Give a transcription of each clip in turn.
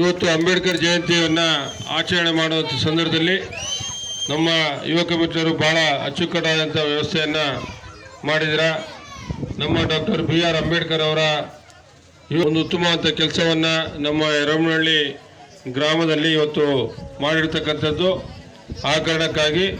ಇವತ್ತು ಅಂಬೇಡ್ಕರ್ ಜಯಂತಿಯನ್ನು ಆಚರಣೆ ಮಾಡುವಂಥ ಸಂದರ್ಭದಲ್ಲಿ ನಮ್ಮ ಯುವಕ ಮಿತ್ರರು ಭಾಳ ಅಚ್ಚುಕಟ್ಟಾದಂಥ ವ್ಯವಸ್ಥೆಯನ್ನು ಮಾಡಿದ್ರ. ನಮ್ಮ ಡಾಕ್ಟರ್ ಬಿ ಆರ್ ಅಂಬೇಡ್ಕರ್ ಅವರ ಒಂದು ಉತ್ತಮವಾದ ಕೆಲಸವನ್ನು ನಮ್ಮ ಎರಮನಹಳ್ಳಿ ಗ್ರಾಮದಲ್ಲಿ ಇವತ್ತು ಮಾಡಿರ್ತಕ್ಕಂಥದ್ದು.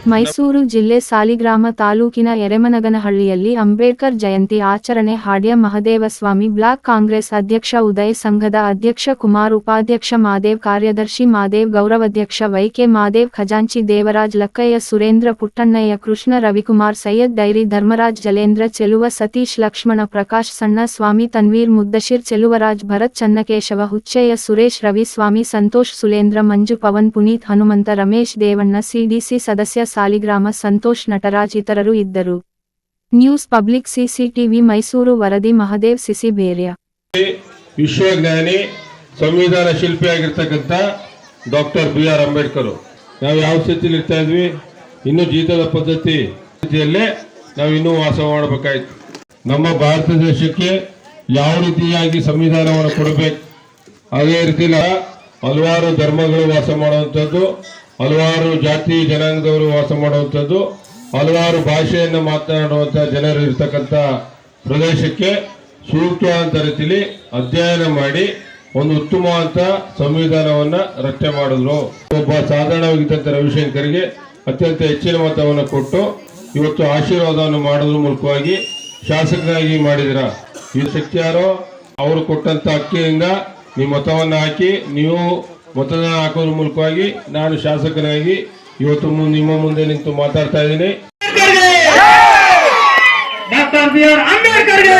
ಮೈಸೂರು ಜಿಲ್ಲೆ ಸಾಲಿಗ್ರಾಮ ತಾಲೂಕಿನ ಎರೆಮನಗನಹಳ್ಳಿಯಲ್ಲಿ ಅಂಬೇಡ್ಕರ್ ಜಯಂತಿ ಆಚರಣೆ ಹಾಡ್ಯ ಮಹದೇವಸ್ವಾಮಿ ಬ್ಲಾಕ್ ಕಾಂಗ್ರೆಸ್ ಅಧ್ಯಕ್ಷ ಉದಯ್ ಸಂಘದ ಅಧ್ಯಕ್ಷ ಕುಮಾರ್ ಉಪಾಧ್ಯಕ್ಷ ಮಾದೇವ್ ಕಾರ್ಯದರ್ಶಿ ಮಾದೇವ್ ಗೌರವಾಧ್ಯಕ್ಷ ವೈಕೆ ಮಾದೇವ್ ಖಜಾಂಚಿ ದೇವರಾಜ್ ಲಕ್ಕಯ್ಯ ಸುರೇಂದ್ರ ಪುಟ್ಟಣ್ಣಯ್ಯ ಕೃಷ್ಣ ರವಿಕುಮಾರ್ ಸೈಯದ್ ಡೈರಿ ಧರ್ಮರಾಜ್ ಜಲೇಂದ್ರ ಚೆಲುವ ಸತೀಶ್ ಲಕ್ಷ್ಮಣ ಪ್ರಕಾಶ್ ಸಣ್ಣ ಸ್ವಾಮಿ ತನ್ವೀರ್ ಮುದ್ದಶಿರ್ ಚೆಲುವರಾಜ್ ಭರತ್ ಚನ್ನಕೇಶವ ಹುಚ್ಚಯ್ಯ ಸುರೇಶ್ ರವಿ ಸ್ವಾಮಿ ಸಂತೋಷ್ ಸುಲೇಂದ್ರ ಮಂಜು ಪವನ್ ಪುನೀತ್ ಹನುಮಂತ ರಮೇಶ್ ದೇವಣ್ಣ ಸಿಡಿಸಿ ಸದಸ್ಯ ಸಾಲಿಗ್ರಾಮ ಸಂತೋಷ್ ನಟರಾಜ್ ಇತರರು ಇದ್ದರು. ನ್ಯೂಸ್ ಪಬ್ಲಿಕ್ ಸಿಸಿಟಿವಿ ಮೈಸೂರು ವರದಿ ಮಹದೇವ್ ಸಿಸಿ ಬೇರ್ಯ. ವಿಶ್ವಜ್ಞಾನಿ, ಸಂವಿಧಾನ ಶಿಲ್ಪಿಯಾಗಿರ್ತಕ್ಕಂಥ ಡಾಕ್ಟರ್ ಬಿ ಆರ್ ಅಂಬೇಡ್ಕರ್. ನಾವು ಯಾವ ಸ್ಥಿತಿಲಿ ಇರ್ತಾ ಇದ್ವಿ? ಇನ್ನು ಜೀತದ ಪದ್ಧತಿ ಸ್ಥಿತಿಯಲ್ಲೇ ನಾವು ಇನ್ನೂ ವಾಸ ಮಾಡಬೇಕಾಯ್ತು. ನಮ್ಮ ಭಾರತ ದೇಶಕ್ಕೆ ಯಾವ ರೀತಿಯಾಗಿ ಸಂವಿಧಾನವನ್ನು ಕೊಡಬೇಕು? ಅದೇ ರೀತಿಯಲ್ಲ ಹಲವಾರು ಧರ್ಮಗಳು ವಾಸ ಮಾಡುವಂಥದ್ದು ಹಲವಾರು ಜಾತಿ ಜನಾಂಗದವರು ವಾಸ ಮಾಡುವಂಥದ್ದು, ಹಲವಾರು ಭಾಷೆಯನ್ನು ಮಾತನಾಡುವಂಥ ಜನರು ಇರ್ತಕ್ಕಂಥ ಪ್ರದೇಶಕ್ಕೆ ಸೂಕ್ತವಾದಂಥ ರೀತಿಯಲ್ಲಿ ಅಧ್ಯಯನ ಮಾಡಿ ಒಂದು ಉತ್ತಮವಾದಂಥ ಸಂವಿಧಾನವನ್ನು ರಚನೆ ಮಾಡಿದ್ರು. ಒಬ್ಬ ಸಾಧಾರಣವಾಗಿದ್ದಂಥ ರವಿಶಂಕರ್ಗೆ ಅತ್ಯಂತ ಹೆಚ್ಚಿನ ಮತವನ್ನು ಕೊಟ್ಟು ಇವತ್ತು ಆಶೀರ್ವಾದವನ್ನು ಮಾಡೋದ್ರ ಮೂಲಕವಾಗಿ ಶಾಸಕರಾಗಿ ಮಾಡಿದಿರ. ಈ ಶಕ್ತಿಯಾರೋ ಅವರು ಕೊಟ್ಟಂತ ಅಕ್ಕಿಯಿಂದ ನೀವು ಮತವನ್ನು ಹಾಕಿ ನೀವು ಮತದಾನ ಹಾಕೋದ್ರ ಮೂಲಕವಾಗಿ ನಾನು ಶಾಸಕರಾಗಿ ಇವತ್ತು ನಿಮ್ಮ ಮುಂದೆ ನಿಂತು ಮಾತಾಡ್ತಾ ಇದ್ದೀನಿ. ಅಂಬೇಡ್ಕರ್ಗೆ!